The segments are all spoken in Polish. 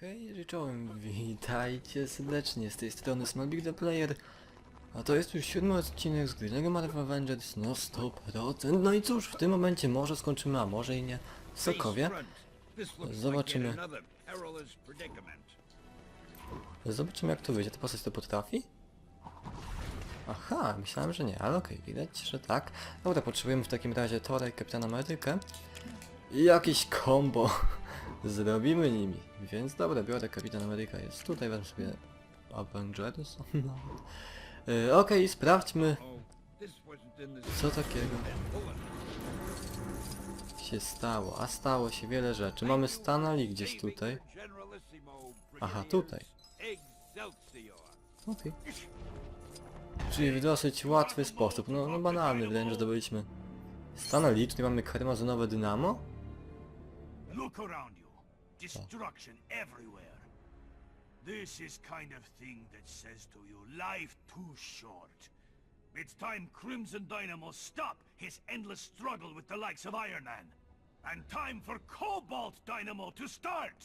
Hej, życzałem, witajcie serdecznie, z tej strony Small Big The Player. A to jest już siódmy odcinek z gry Lego Marvel Avengers, no 100%. No i cóż, w tym momencie może skończymy, a może i nie. Sokowie. Zobaczymy. Zobaczymy jak to wyjdzie, ta postać to potrafi? Aha, myślałem, że nie, ale okej, widać, że tak. Dobra, potrzebujemy w takim razie Tora i Kapitana Amerykę. I jakieś combo zrobimy nimi. Więc dobra, biorę Kapitan Ameryka, jest tutaj, wezmę sobie Avengers. No. Yy, Okej, sprawdźmy co takiego się stało. A stało się wiele rzeczy. Mamy Stanley gdzieś tutaj. Aha, tutaj. Okej. Czyli w dosyć łatwy sposób, no, no banalny wręcz zdobyliśmy Stanley, tutaj mamy karmazynowe dynamo. Destruction everywhere. This is kind of thing that says to you, life too short. It's time Crimson Dynamo stop his endless struggle with the likes of Iron Man. And time for Cobalt Dynamo to start!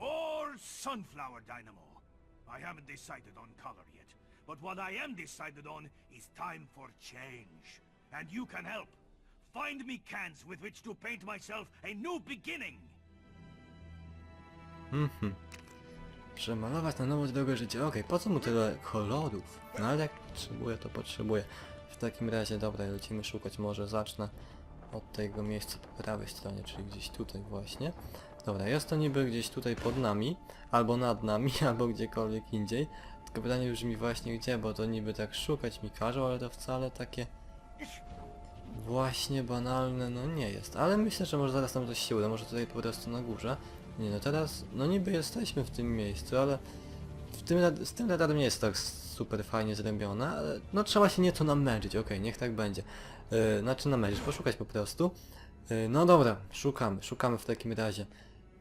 Or Sunflower Dynamo. I haven't decided on color yet. But what I am decided on is time for change. And you can help. Find me cans with which to paint myself a new beginning. Mhm. Przemalować na nowo drogę życia. Okej, po co mu tyle kolorów? No ale jak potrzebuje, to potrzebuje. W takim razie, dobra, lecimy szukać. Może zacznę od tego miejsca po prawej stronie, czyli gdzieś tutaj właśnie. Dobra, jest to niby gdzieś tutaj pod nami, albo nad nami, albo gdziekolwiek indziej. Tylko pytanie brzmi właśnie gdzie, bo to niby tak szukać mi każą, ale to wcale takie właśnie banalne, no nie jest. Ale myślę, że może zaraz nam coś się uda, może tutaj po prostu na górze. Nie no teraz, no niby jesteśmy w tym miejscu, ale w tym, z tym radarem nie jest tak super fajnie zrobione, ale no trzeba się nieco namęczyć, okej, niech tak będzie. Yy, znaczy namęczyć, poszukać po prostu. Yy, no dobra, szukamy, szukamy w takim razie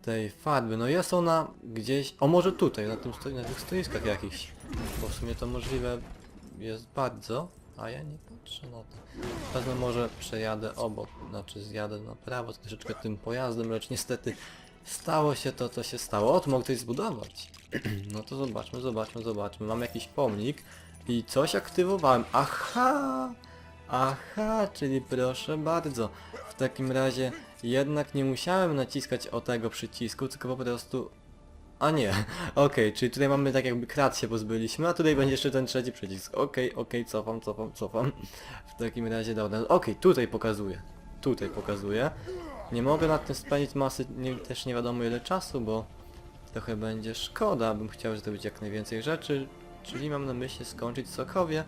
tej farby. No jest ona gdzieś, o może tutaj, na, tym stoi, na tych stoiskach jakichś, bo w sumie to możliwe jest bardzo, a ja nie patrzę na to. Wezmę może przejadę obok, znaczy zjadę na prawo troszeczkę tym pojazdem, lecz niestety stało się to, co się stało. O, tu mogę coś zbudować. no to zobaczmy, zobaczmy, zobaczmy. Mam jakiś pomnik i coś aktywowałem. Aha! Aha, czyli proszę bardzo. W takim razie jednak nie musiałem naciskać o tego przycisku, tylko po prostu... A nie, okej, czyli tutaj mamy tak jakby krat się pozbyliśmy, a tutaj będzie jeszcze ten trzeci przycisk. Okej, okej, cofam, cofam, cofam. W takim razie dobra, okej, tutaj pokazuję. Tutaj pokazuję. Nie mogę nad tym spędzić masy, nie, też nie wiadomo ile czasu, bo trochę będzie szkoda, bym chciał zrobić jak najwięcej rzeczy, czyli mam na myśli skończyć Sokowie.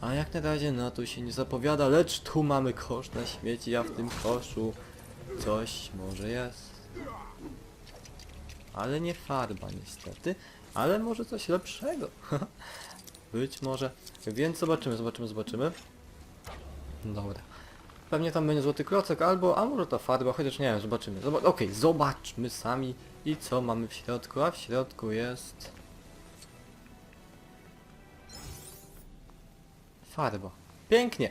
A jak na razie no tu się nie zapowiada, lecz tu mamy kosz na śmieci, a w tym koszu coś może jest. Ale nie farba niestety, ale może coś lepszego. Być może. Więc zobaczymy, zobaczymy, zobaczymy. Dobra. Pewnie tam będzie złoty klocek albo, a może ta farba, chociaż nie wiem, zobaczymy. Zoba Okej, zobaczmy sami i co mamy w środku, a w środku jest... Farba. Pięknie.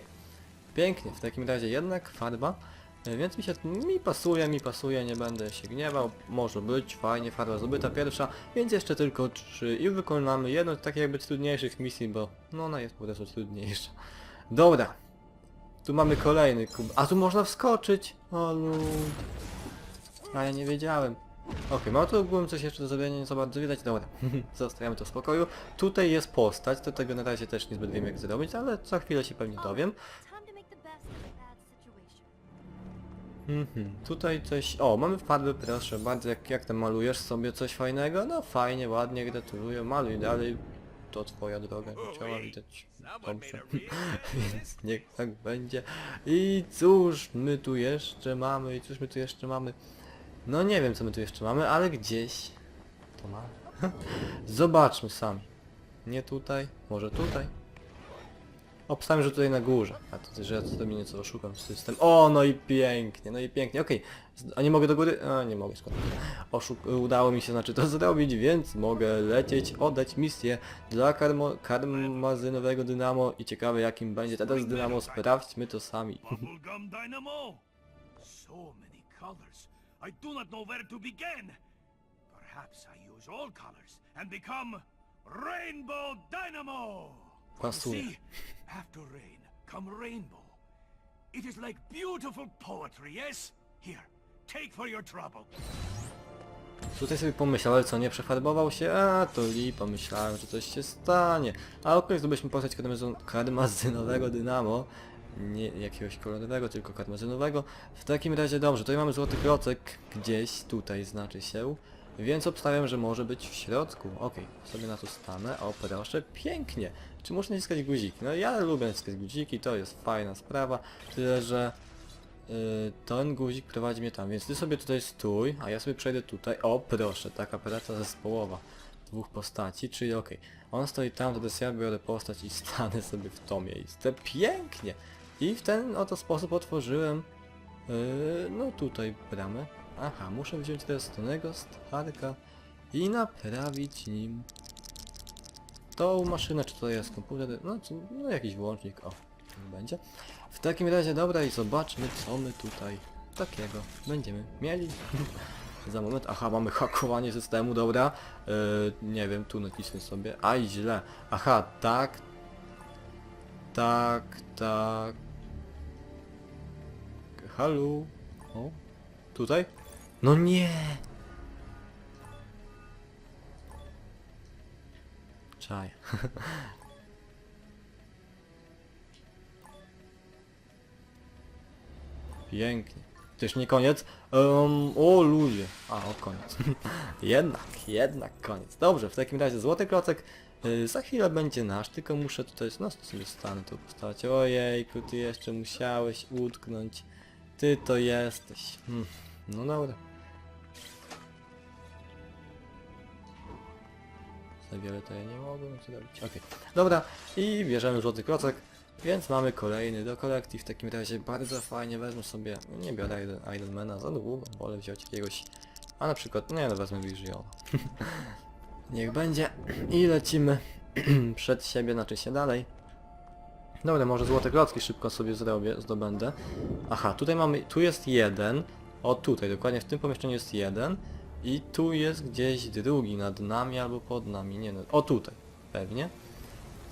Pięknie, w takim razie jednak farba. E, Więc mi się, mi pasuje, mi pasuje, nie będę się gniewał. Może być, fajnie, farba zdobyta pierwsza, więc jeszcze tylko trzy i wykonamy jedną z takich jakby trudniejszych misji, bo no ona jest po prostu trudniejsza. Dobra. Tu mamy kolejny kub. A tu można wskoczyć! O lud. A ja nie wiedziałem. Okej, mam tu ogółem coś jeszcze do zrobienia, nie za bardzo widać. Dobra, zostawiamy to w spokoju. Tutaj jest postać, to tego na razie też niezbyt wiem jak zrobić, ale za chwilę się pewnie dowiem. Situation. Mhm, tutaj coś... O, mamy farby, proszę bardzo, jak, jak tam malujesz sobie coś fajnego? No fajnie, ładnie, gratuluję, maluj dalej. To twoja droga, ciała widać dobrze. Więc niech tak będzie. I cóż my tu jeszcze mamy, i cóż my tu jeszcze mamy? No nie wiem co my tu jeszcze mamy, ale gdzieś to mamy. Zobaczmy sami. Nie tutaj, może tutaj. Obstałem, że tutaj na górze. A to, że ja sobie nieco oszukam system. O, no i pięknie, no i pięknie, okej. A nie mogę do góry? A, nie mogę, skąd. Oszuk udało mi się, znaczy to zrobić, więc mogę lecieć, oddać misję dla karmo karmazynowego dynamo i ciekawe jakim będzie teraz dynamo, sprawdźmy to sami. Perhaps I use all colors and become Rainbow Dynamo! Pasuje. After rain come rainbow. It is like beautiful poetry, yes? Here, take for your trouble. Tutaj sobie pomyślał, ale co, nie przefarbował się? A, to lipa, myślałem, że coś się stanie. A okej, zdobyliśmy postać karmazyn karmazynowego dynamo. Nie jakiegoś kolorowego, tylko karmazynowego. W takim razie dobrze, tutaj mamy złoty klocek, gdzieś tutaj znaczy się. Więc obstawiam, że może być w środku. Okej, sobie na to stanę. O proszę, pięknie. Czy muszę naciskać guziki? No ja lubię naciskać guziki, to jest fajna sprawa. Tyle, że Yy, ten guzik prowadzi mnie tam, więc ty sobie tutaj stój, a ja sobie przejdę tutaj. O, proszę, taka praca zespołowa dwóch postaci, czyli okej. On stoi tam, to ja biorę postać i stanę sobie w to miejsce. Pięknie! I w ten oto sposób otworzyłem yy, no tutaj bramę. Aha, muszę wziąć teraz Tonego Starka i naprawić nim tą maszynę, czy to jest komputer, no, czy, no jakiś włącznik, o, będzie. W takim razie dobra i zobaczmy co my tutaj takiego będziemy mieli. Za moment, aha mamy hakowanie systemu, dobra. Yy, nie wiem, tu nacisnę sobie, aj źle. Aha, tak. Tak, tak. Halo? O? Tutaj? No nie! Czaj. Pięknie. To już nie koniec. Um, o ludzie. A, o koniec. jednak, jednak koniec. Dobrze, w takim razie złoty klocek y, za chwilę będzie nasz, tylko muszę tutaj, no sobie stanę tu postawić. Ojejku, ty jeszcze musiałeś utknąć. Ty to jesteś. Hmm. No dobra. Za wiele to ja nie mogłem. Okej. Dobra, i bierzemy złoty klocek. Więc mamy kolejny do kolekcji, w takim razie bardzo fajnie wezmę sobie, no nie biorę Iron, Ironmana za długo, wolę wziąć jakiegoś, a na przykład, nie no wezmę Visiona. Niech będzie i lecimy przed siebie, znaczy się dalej. Dobra, może złote klocki szybko sobie zrobię, zdobędę. Aha, tutaj mamy, tu jest jeden, o tutaj, dokładnie w tym pomieszczeniu jest jeden i tu jest gdzieś drugi, nad nami albo pod nami, nie no, o tutaj, pewnie.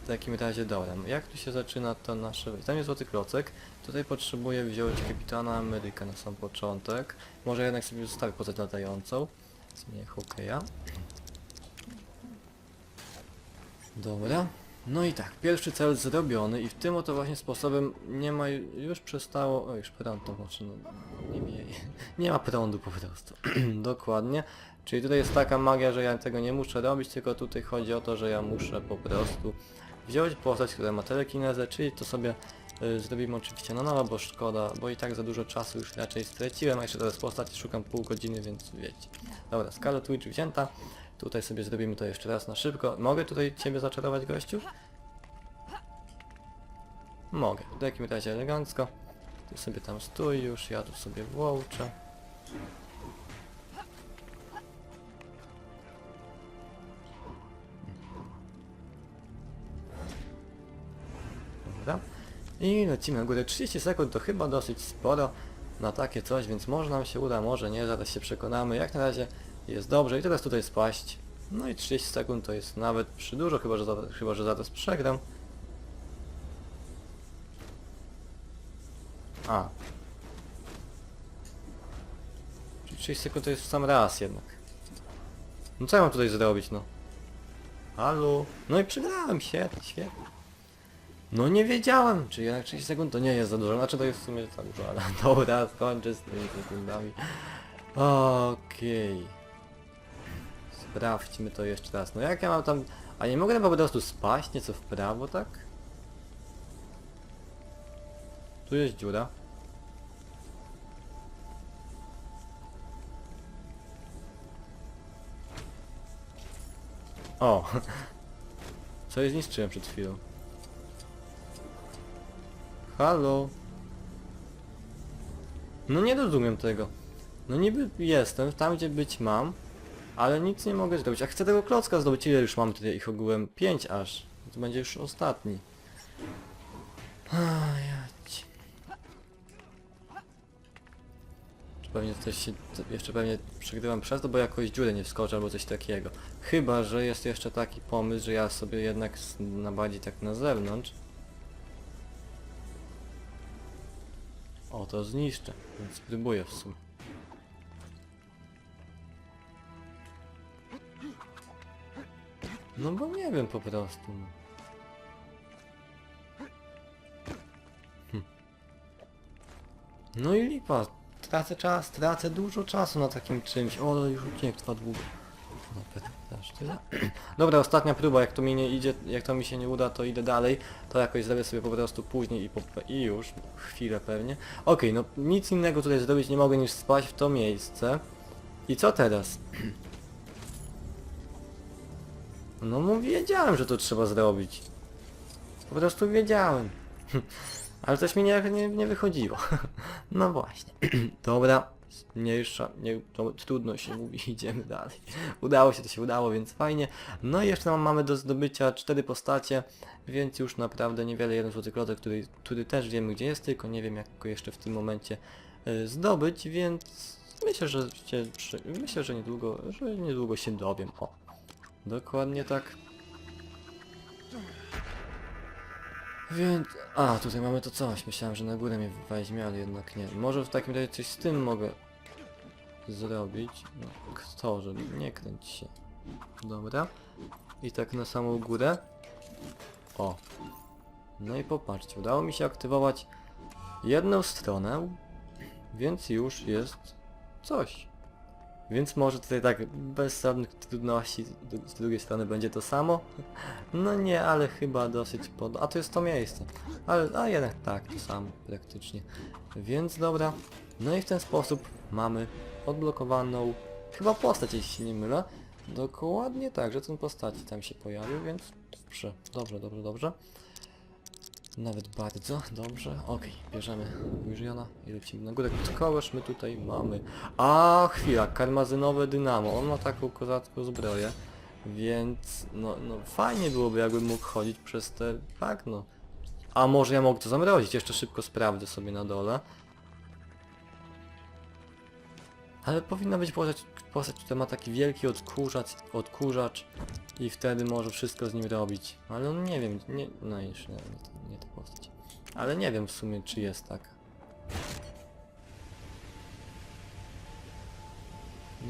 W takim razie dobra, jak tu się zaczyna to nasze... Tam jest złoty klocek, tutaj potrzebuję wziąć Kapitana Ameryka na sam początek. Może jednak sobie zostawię postać latającą. Zmienię hokeja. Dobra. No i tak, pierwszy cel zrobiony i w tym oto właśnie sposobem nie ma, już przestało, o już prąd to znaczy, no, nie, nie, nie ma prądu po prostu, dokładnie. Czyli tutaj jest taka magia, że ja tego nie muszę robić, tylko tutaj chodzi o to, że ja muszę po prostu wziąć postać, która ma telekinezę, czyli to sobie y, zrobimy oczywiście na nowo, bo szkoda, bo i tak za dużo czasu już raczej straciłem, a jeszcze teraz postać szukam pół godziny, więc wiecie. Dobra, skala Twitch wzięta. Tutaj sobie zrobimy to jeszcze raz na szybko. Mogę tutaj ciebie zaczarować gościu? Mogę. W takim razie elegancko. Ty sobie tam stój już, ja tu sobie włączę. Dobra. I lecimy na górę. 30 sekund to chyba dosyć sporo na takie coś, więc może nam się uda, może nie, zaraz się przekonamy. Jak na razie jest dobrze i teraz tutaj spaść. No i 30 sekund to jest nawet przy dużo, chyba że, za, chyba, że zaraz przegram. A. Czyli 30 sekund to jest w sam raz jednak. No co ja mam tutaj zrobić, no? Halo? No i przegrałem, świetnie, świetnie. No nie wiedziałem, czy jednak 30 sekund to nie jest za dużo, znaczy to jest w sumie za dużo, ale dobra, skończę z tymi sekundami. Okej. Sprawdźmy to jeszcze raz. No jak ja mam tam... A nie mogę po prostu spaść nieco w prawo, tak? Tu jest dziura. O! Co je zniszczyłem przed chwilą? Halo? No nie rozumiem tego. No niby jestem tam, gdzie być mam, ale nic nie mogę zrobić. A chcę tego klocka zdobyć. Ile już mam tutaj ich ogółem? 5 aż. To będzie już ostatni. Ajać. Pewnie coś się, jeszcze pewnie przegrywam przez to, bo jakoś dziurę nie wskoczę albo coś takiego. Chyba, że jest jeszcze taki pomysł, że ja sobie jednak na tak na zewnątrz. O, to zniszczę, więc spróbuję w sumie. No bo nie wiem po prostu. no. Hm. No i lipa. Tracę czas, tracę dużo czasu na takim czymś. O, już odcinek trwa długo. No, aż tyle. Dobra, ostatnia próba, jak to mi nie idzie, jak to mi się nie uda, to idę dalej. To jakoś zrobię sobie po prostu później i, po, i już, chwilę pewnie. Okej, no nic innego tutaj zrobić nie mogę niż spać w to miejsce. I co teraz? No mu wiedziałem, że to trzeba zrobić. Po prostu wiedziałem. Ale coś mi nie, nie, nie wychodziło. No właśnie. Dobra, mniejsza, nie, to trudno się mówi, idziemy dalej. Udało się, to się udało, więc fajnie. No i jeszcze mam, mamy do zdobycia cztery postacie, więc już naprawdę niewiele, jeden złoty klocek, który, który też wiemy gdzie jest, tylko nie wiem jak go jeszcze w tym momencie y, zdobyć, więc myślę, że się, myślę, że niedługo, że niedługo się dowiem. O, dokładnie tak. Więc... A, tutaj mamy to coś. Myślałem, że na górę mnie weźmie, ale jednak nie. Może w takim razie coś z tym mogę zrobić. No, kto, żeby nie kręć się. Dobra. I tak na samą górę. O. No i popatrzcie, udało mi się aktywować jedną stronę, więc już jest coś. Więc może tutaj tak bez żadnych trudności z drugiej strony będzie to samo. No nie, ale chyba dosyć pod... A to jest to miejsce. Ale, a jednak tak, to samo praktycznie. Więc dobra. No i w ten sposób mamy odblokowaną chyba postać, jeśli się nie mylę. Dokładnie tak, że ten postaci tam się pojawił, więc dobrze, dobrze, dobrze, dobrze. Nawet bardzo dobrze. Okej, bierzemy Ujrzona i lecimy na górę. Kogoż my tutaj mamy? A chwila, karmazynowe dynamo. On ma taką kozacką zbroję. Więc no, no fajnie byłoby jakbym mógł chodzić przez te bagno. A może ja mogę to zamrozić? Jeszcze szybko sprawdzę sobie na dole. Ale powinna być postać, postać która ma taki wielki odkurzacz, odkurzacz i wtedy może wszystko z nim robić. Ale no nie wiem, nie, no już nie, nie, nie ta postać. Ale nie wiem w sumie czy jest taka.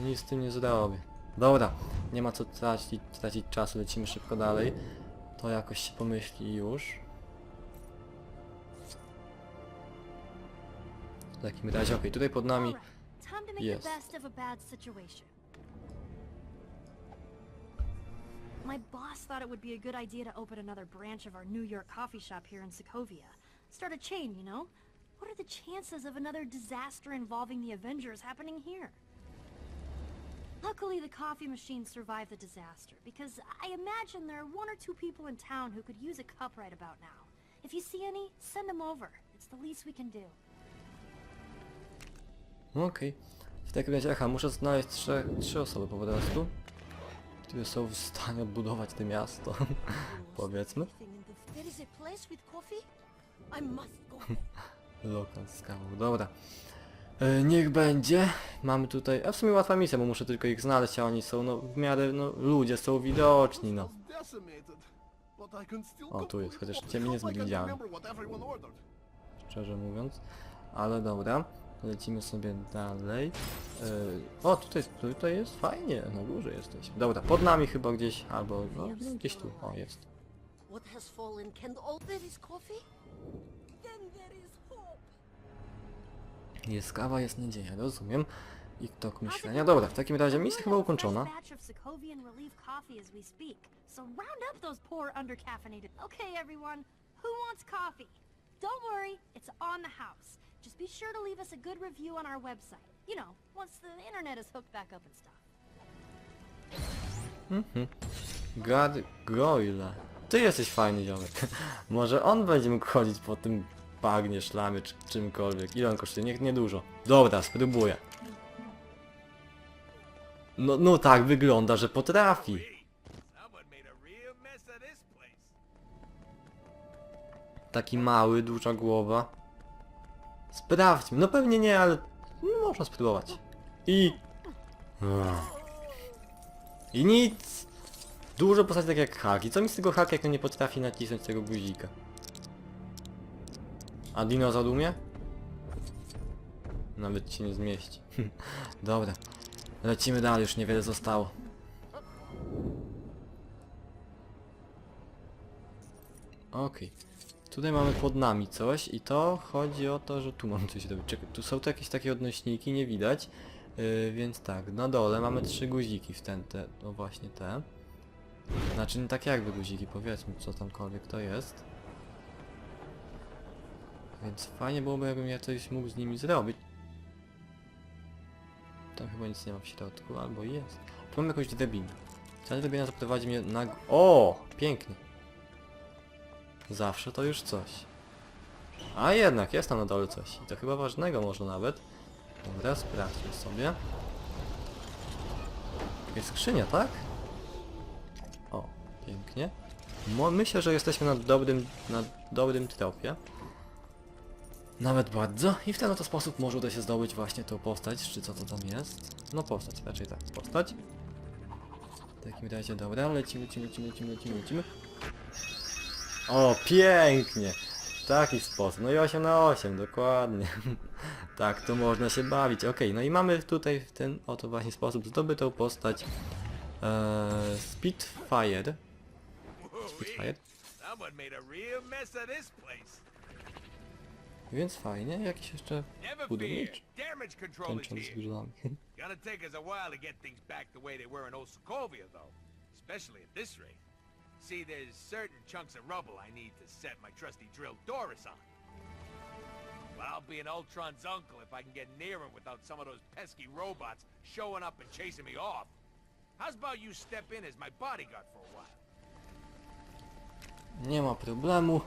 Nic z tym nie zrobię. Dobra, nie ma co tracić, tracić czasu, lecimy szybko dalej. To jakoś się pomyśli już. W takim razie, okej, tutaj pod nami... Time to make Yes. the best of a bad situation. My boss thought it would be a good idea to open another branch of our New York coffee shop here in Sokovia. Start a chain, you know? What are the chances of another disaster involving the Avengers happening here? Luckily, the coffee machine survived the disaster, because I imagine there are one or two people in town who could use a cup right about now. If you see any, send them over. It's the least we can do. No Okej. W takim razie, aha, muszę znaleźć trzy, trzy osoby po prostu, które są w stanie odbudować to miasto, powiedzmy. Lokal skału, dobra. E, niech będzie. Mamy tutaj, a w sumie łatwa misja, bo muszę tylko ich znaleźć, a oni są, no, w miarę, no, ludzie są widoczni, no. O, tu jest, chociaż ciebie niezbyt widziałem. szczerze mówiąc. Ale dobra, lecimy sobie dalej. E, o, tutaj, tutaj jest fajnie, na górze jesteś. Dobra, pod nami chyba gdzieś, albo no, no, gdzieś tu, o jest. What has fallen can all there is coffee? Then there is hope. Jest kawa, jest nadzieja, rozumiem. I tok myślenia. Dobra, w takim razie misja chyba ukończona. batch of Sokovian relief coffee as we speak. So round up those poor undercaffeinated. Okay, everyone, who wants coffee? Don't worry, it's on the house. Just be sure to leave us a good review on our website. You know, once the internet is hooked back up and stuff. Mhm. Gad Goyle. Ty jesteś fajny ziomek. Może on będzie mógł chodzić po tym bagnie, szlamie czy czymkolwiek. Ile on kosztuje? Niech nie dużo. Dobra, spróbuję. No, no tak wygląda, że potrafi. Taki mały, duża głowa. Sprawdźmy. No pewnie nie, ale można spróbować. I... I nic! Dużo postaci tak jak haki. Co mi z tego haka, jak on nie potrafi nacisnąć tego guzika? A dinozaur umie? Nawet się nie zmieści. Dobra. Lecimy dalej, już niewiele zostało. Okej. Tutaj mamy pod nami coś i to chodzi o to, że tu mamy coś robić. Czekaj, tu są to jakieś takie odnośniki, nie widać. Yy, więc tak, na dole mamy trzy guziki w ten, te, no właśnie te. Znaczy nie tak jakby guziki, powiedzmy co tamkolwiek to jest. Więc fajnie byłoby jakbym ja coś mógł z nimi zrobić. Tam chyba nic nie ma w środku, albo jest. Tu mam jakąś drabinę. Ta drabina zaprowadzi mnie na... O! Pięknie. Zawsze to już coś. A jednak, jest tam na dole coś. I to chyba ważnego może nawet. Dobra, sprawdźmy sobie. Jest skrzynia, tak? O, pięknie. Mo myślę, że jesteśmy na dobrym, na dobrym tropie. Nawet bardzo. I w ten oto sposób może uda się zdobyć właśnie tą postać, czy co to tam jest. No postać, raczej tak, postać. W takim razie, dobra, lecimy, lecimy, lecimy, lecimy, lecimy, lecimy. O, pięknie! W taki sposób. No i 8 na 8, dokładnie. tak, to można się bawić. Okej, no i mamy tutaj w ten oto właśnie sposób zdobytą postać eee, Spitfire. Spitfire. Someone made a real mess of this place. Więc fajnie, jakiś jeszcze Never fear. budownicz. Damage control is Tęczą z here. grzylami. Gonna take us a while to get things back the way they were in Old Sokovia, though. Especially at this rate. See, there's certain chunks of rubble I need to set my trusty drill Doris on. I'll be an Ultron's uncle if I can get near him without some of those pesky robots showing up and chasing me off. How's about you step in as my bodyguard for a while? Nie ma problemu.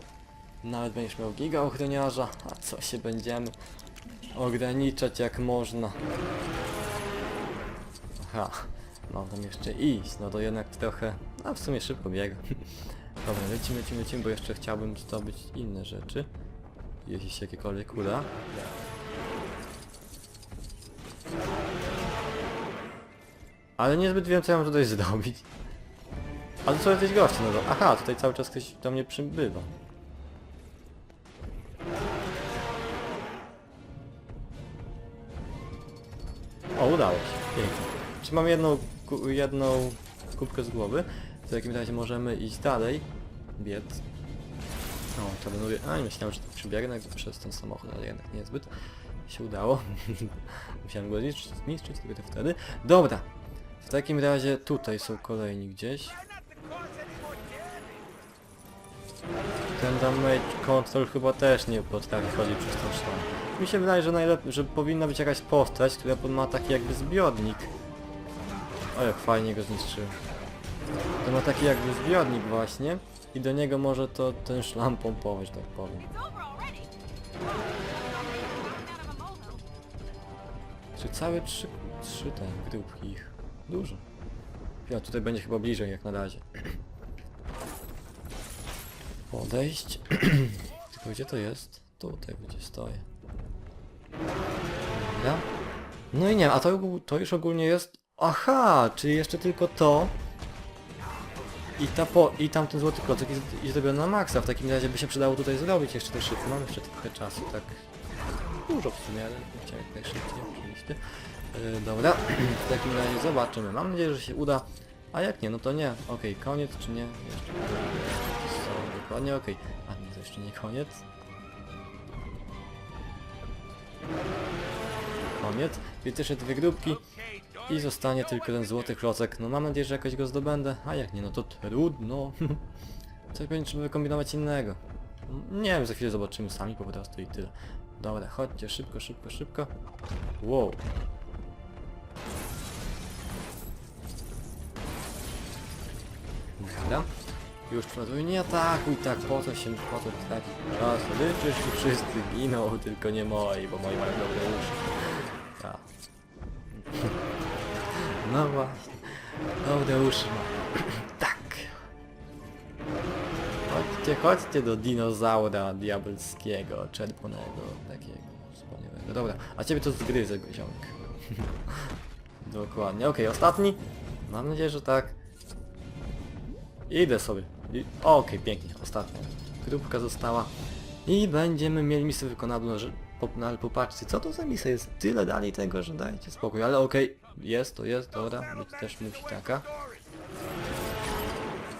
Nawet będziesz miał giga ochroniarza. A co się będziemy ograniczać jak można. Aha, mam tam jeszcze iść. No to jednak trochę... A w sumie szybko biega. Dobra, lecimy, lecimy, lecimy, bo jeszcze chciałbym zdobyć inne rzeczy. Jeśli się jakiekolwiek uda. Ale niezbyt wiem co ja mam tutaj zrobić. Ale co jacyś goście, no to... Aha, tutaj cały czas ktoś do mnie przybywa. O, udało się. Pięknie. Czy mam jedną, ku, jedną kubkę z głowy? W takim razie możemy iść dalej. Biec. O, to będę... A, nie myślałem, że to przybiegnę przez ten samochód, ale jednak niezbyt się udało. Musiałem go zniszczyć, zniszczyć tylko wtedy. Dobra. W takim razie tutaj są kolejni gdzieś. To. Ten damage control chyba też nie potrafi chodzić przez tą szlak. Mi się wydaje, że że powinna być jakaś postać, która ma taki jakby zbiornik. O jak fajnie go zniszczyłem. To ma taki jakby zbiornik właśnie i do niego może to ten szlam pompować, tak powiem. Czy całe trzy, trzy te grupki ich. Dużo. Ja tutaj będzie chyba bliżej jak na razie. Podejść. Tylko gdzie to jest? Tutaj gdzie stoję. Dobra. No i nie, a to, to już ogólnie jest... Aha, czyli jeszcze tylko to. I, ta po, i tamten złoty klocek jest, jest zrobiony na maksa. W takim razie by się przydało tutaj zrobić jeszcze te szyfry. Mamy jeszcze trochę czasu, tak Dużo w sumie, ale chciałem jak najszybciej oczywiście. Yy, dobra, w takim razie zobaczymy. Mam nadzieję, że się uda. A jak nie, no to nie. Okej, koniec czy nie? Jeszcze. Co, dokładnie, okej. A nie, to jeszcze nie koniec. Koniec. Więc jeszcze dwie grupki Okay, i zostanie tylko ten złoty klocek. No mam nadzieję, że jakoś go zdobędę. A jak nie, no to trudno. Coś będzie trzeba kombinować innego. Nie wiem, za chwilę zobaczymy sami po prostu i tyle. Dobra, chodźcie, szybko, szybko, szybko. Wow. Dobra. Już przoduj, nie atakuj tak, po co się, po co tracić czas? Liczysz i wszyscy giną, tylko nie moi, bo moi mają dobre uszy. No właśnie. Ma. tak. Chodźcie, chodźcie do dinozaura diabelskiego, czerwonego, takiego wspaniałego. dobra. A ciebie to zgryzę, ziomek. Dokładnie, okej, ostatni. Mam nadzieję, że tak. Idę sobie. I... Okej, pięknie, ostatnia. Grupka została. I będziemy mieli misję wykonaną, że... No ale popatrzcie, co to za misja jest? Tyle dalej tego, że dajcie spokój, ale okej, jest, to jest, dobra, być też musi taka.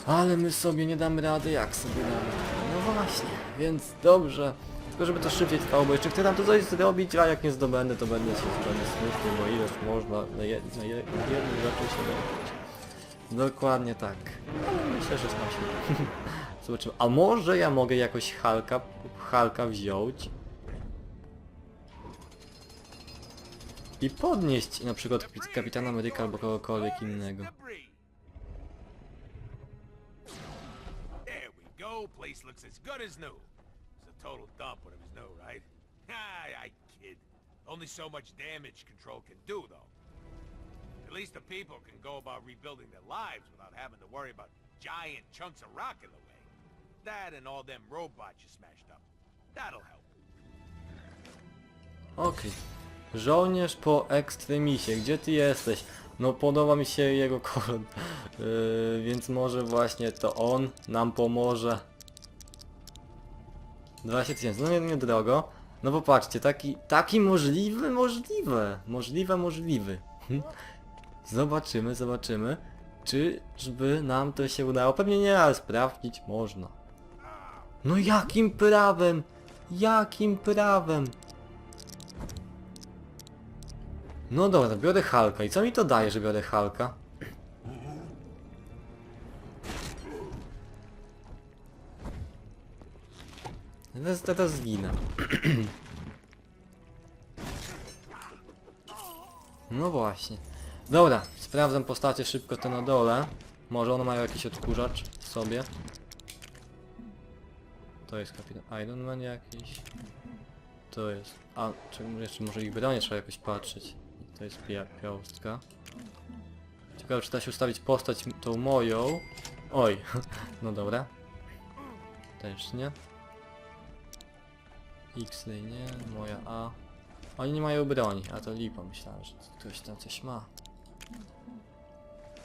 Ale my sobie nie damy rady, jak sobie damy. No właśnie, więc dobrze. Tylko żeby to szybciej trwało, bo jeszcze chcę tam to coś zrobić, a jak nie zdobędę, to będę się zupełnie smutny, bo ileż można na, je, na, rzeczy się robić. Dokładnie tak. Ale myślę, że znam się. Zobaczymy. A może ja mogę jakoś Halka, Halka wziąć i podnieść na przykład kapit- Kapitana Ameryka albo kogokolwiek innego. Go. Place looks as good as new. It's a total dump when it was new, right? I kid. Only so much damage control can do, though. At least the people can go about rebuilding their lives without having to worry about giant chunks of rock in the way. That and all them robots you smashed up. That'll help. Okej. Żołnierz po ekstremisie, gdzie ty jesteś? No podoba mi się jego kolor, yy, więc może właśnie to on nam pomoże. 20 tysięcy, no nie, nie drogo. No popatrzcie, taki, taki możliwy, możliwe, możliwe, możliwy. Hm. Zobaczymy, zobaczymy, czyżby nam to się udało. Pewnie nie, ale sprawdzić można. No jakim prawem? Jakim prawem? No dobra, biorę Halka. I co mi to daje, że biorę Halka? Teraz, teraz zginę. No właśnie. Dobra, sprawdzam postacie szybko te na dole. Może one mają jakiś odkurzacz w sobie. To jest kapitan Iron Man jakiś. To jest... A, czy jeszcze może ich bronię trzeba jakoś patrzeć. To jest pia piąstka. Ciekawe czy da się ustawić postać tą moją. Oj, no dobra. Też nie. X-Ray nie, moja A. Oni nie mają broni, a to lipa myślałem, że ktoś tam coś ma.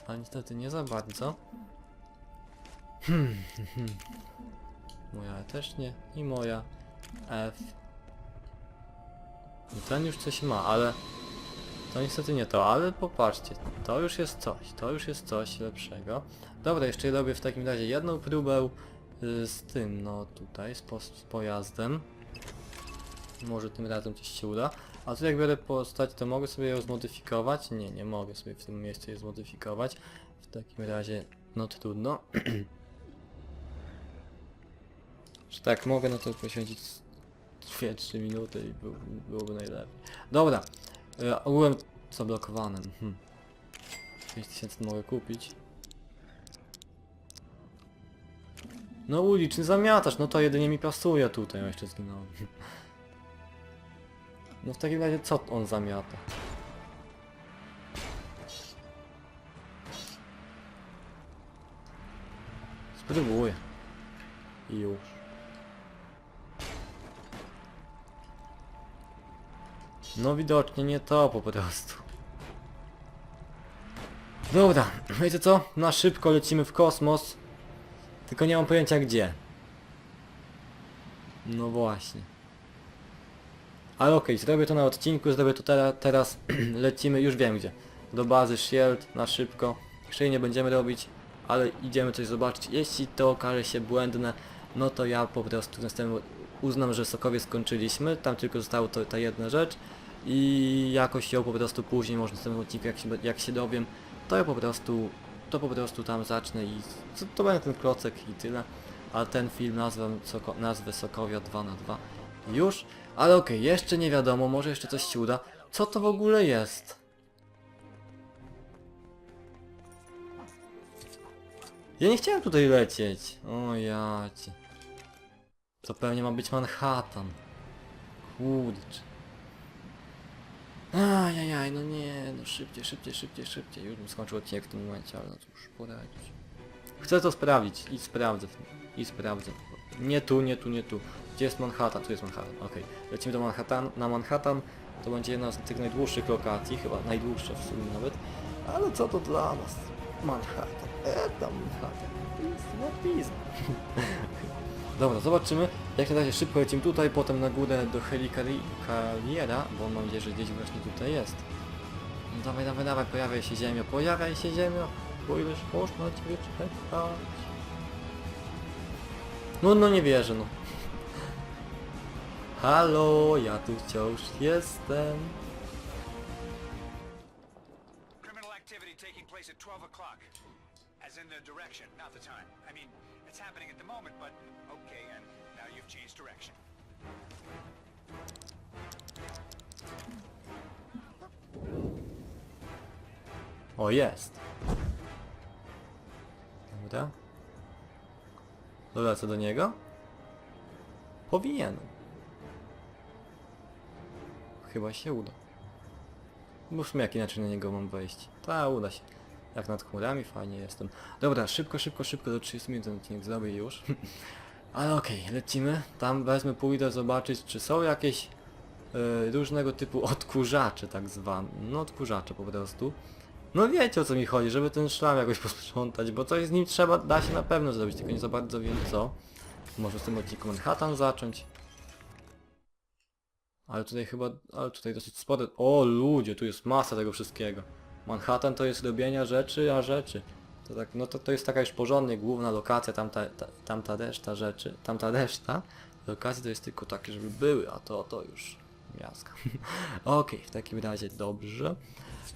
A niestety nie za bardzo. Hmm, moja E też nie i moja F. No ten już coś ma, ale to niestety nie to, ale popatrzcie, to już jest coś, to już jest coś lepszego. Dobra, jeszcze robię w takim razie jedną próbę y, z tym, no tutaj, z, po, z pojazdem. Może tym razem coś się uda. A tu jak biorę postać, to mogę sobie ją zmodyfikować? Nie, nie mogę sobie w tym miejscu jej zmodyfikować. W takim razie, no trudno. Że tak mogę, no to poświęcić 2-3 minuty i był, byłoby najlepiej. Dobra, e, ogółem zablokowanym. Hm. 5000 mogę kupić. No uliczny zamiatacz, no to jedynie mi pasuje tutaj, o jeszcze zginąłem. No w takim razie co on zamiata? Spróbuję. I już. No widocznie nie to po prostu. Dobra, wiecie co? Na szybko lecimy w kosmos. Tylko nie mam pojęcia gdzie. No właśnie. Ale okej, zrobię to na odcinku, zrobię to teraz, lecimy, już wiem gdzie. Do bazy Shield, na szybko. Jej nie będziemy robić, ale idziemy coś zobaczyć. Jeśli to okaże się błędne, no to ja po prostu następnym uznam, że Sokowie skończyliśmy, tam tylko została to, ta jedna rzecz i jakoś ją po prostu później, może w następnym odcinku jak się, jak się dowiem, to ja po prostu, to po prostu tam zacznę i to, to będzie ten klocek i tyle. A ten film nazwę, Soko, nazwę Sokowia 2 na 2 już. Ale okej, jeszcze nie wiadomo, może jeszcze coś się uda. Co to w ogóle jest? Ja nie chciałem tutaj lecieć. O jacie. To pewnie ma być Manhattan. Kurczę. Ajajaj, no nie, no szybciej, szybciej, szybciej, szybciej. Już bym skończył odcinek w tym momencie, ale no cóż, poradzić. Chcę to sprawdzić i sprawdzę. I sprawdzę. Nie tu, nie tu, nie tu. Gdzie jest Manhattan? Tu jest Manhattan, okej. Lecimy do Manhattan, na Manhattan. To będzie jedna z tych najdłuższych lokacji, chyba najdłuższa w sumie nawet. Ale co to dla nas? Manhattan, e tam Manhattan. Pizna, pizna. Dobra, zobaczymy. Jak na razie szybko lecimy tutaj, potem na górę do Helikariera, bo mam nadzieję, że gdzieś właśnie tutaj jest. No dawaj, dawaj, dawaj, pojawiaj się ziemio, pojawiaj się ziemio, bo ileż można na ciebie czekać. No, no nie wierzę, no. Halo, ja tu wciąż jestem. Taking place at 12 o'clock. As in the direction, not the time. I mean, it's happening at the moment, but O, jest. Dobra. Dolecę do niego? Powinienem. Chyba się uda. Sumie jak inaczej na niego mam wejść. Ta, uda się. Jak nad chmurami, fajnie jestem. Dobra, szybko, szybko, szybko, do 30 minut ten odcinek zrobię już. Ale okej, lecimy. Tam wezmę, pójdę zobaczyć, czy są jakieś e, różnego typu odkurzacze tak zwane. No odkurzacze po prostu. No wiecie o co mi chodzi, żeby ten szlam jakoś posprzątać, bo coś z nim trzeba, da się na pewno zrobić, tylko nie za bardzo wiem co. Może z tym odcinku Manhattan zacząć. Ale tutaj chyba, ale tutaj dosyć spore... O ludzie, tu jest masa tego wszystkiego. Manhattan to jest robienia rzeczy, a rzeczy. To tak, no to, to jest taka już porządnie główna lokacja, tamta, ta, tamta reszta rzeczy, tamta reszta lokacji to jest tylko takie, żeby były, a to, to już miaska. Okej, w takim razie dobrze.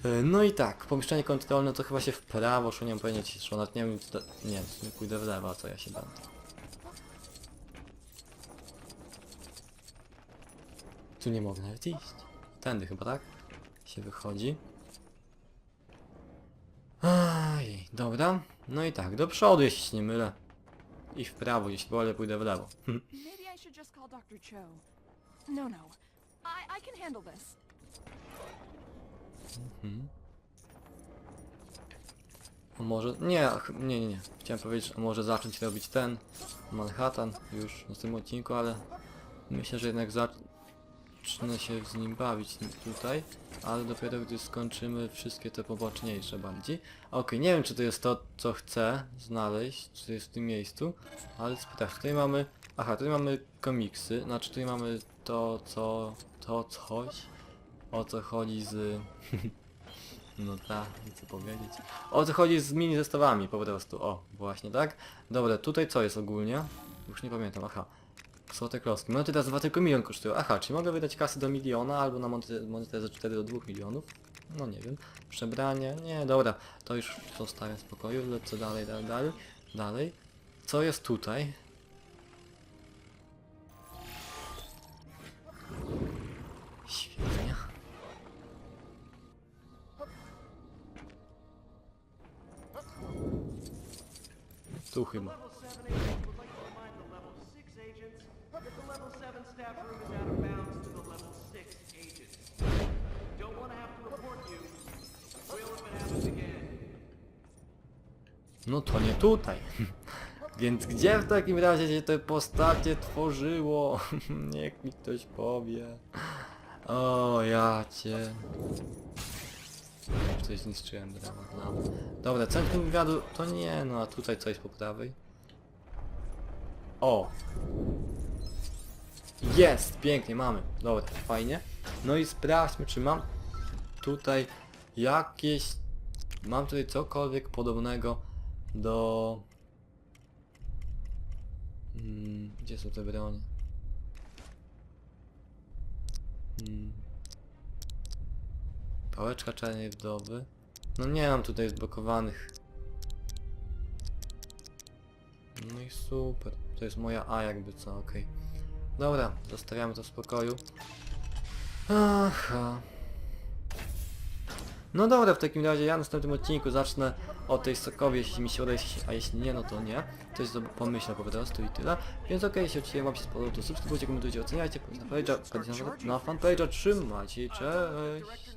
E, No i tak, pomieszczenie kontrolne to chyba się w prawo, szło, nie mam pojęcia, szło nawet nie wiem, nie, sumie pójdę w lewo, co ja się dam. Tu nie mogę nawet iść. Tędy chyba, tak? Się wychodzi. Aj, dobra. No i tak, do przodu, jeśli się nie mylę. I w prawo, jeśli wolę, pójdę w lewo. No, no. I, I can handle this. A może... Nie, ach, nie, nie, nie. Chciałem powiedzieć, że może zacząć robić ten Manhattan już na tym odcinku, ale myślę, że jednak zacznę się z nim bawić tutaj, ale dopiero gdy skończymy wszystkie te poboczniejsze bardziej. Okej, nie wiem czy to jest to, co chcę znaleźć, czy to jest w tym miejscu, ale sprawdź, tutaj mamy... Aha, tutaj mamy komiksy, znaczy tutaj mamy to, co... to coś, o co chodzi z... No tak, nie chcę powiedzieć. O co chodzi z mini zestawami po prostu, o, właśnie tak? Dobra, tutaj co jest ogólnie? Już nie pamiętam, aha. Są te klocki. Monety teraz 2 tylko milion kosztują. Aha, czy mogę wydać kasy do miliona albo na monetę, za 4 do 2 milionów? No nie wiem. Przebranie? Nie, dobra. To już zostawię w spokoju, lecę dalej, dalej, dalej. Dalej. Co jest tutaj? Again. No to nie tutaj. Więc gdzie w takim razie się te postacie tworzyło? Niech mi ktoś powie. O, ja cię. Już coś zniszczyłem, brawo, brawo. Dobra, centrum wywiadu to nie, no a tutaj coś po prawej. O! Jest! Pięknie, mamy. Dobra, fajnie. No i sprawdźmy, czy mam tutaj jakieś... Mam tutaj cokolwiek podobnego do... Mm, gdzie są te bronie? Mm. Pałeczka czarnej wdowy. No nie mam tutaj zblokowanych. No i super. To jest moja A jakby co, okej. Dobra, zostawiamy to w spokoju. Aha. No dobra, w takim razie ja w następnym odcinku zacznę o tej sokowie, jeśli mi się uda, a jeśli nie, no to nie. Coś pomyślę po prostu i tyle. Więc okej, jeśli odcinek wam się spodobał, to subskrybujcie, komentujcie, oceniajcie, na fanpage'a, na fanpage'a, trzymajcie, cześć!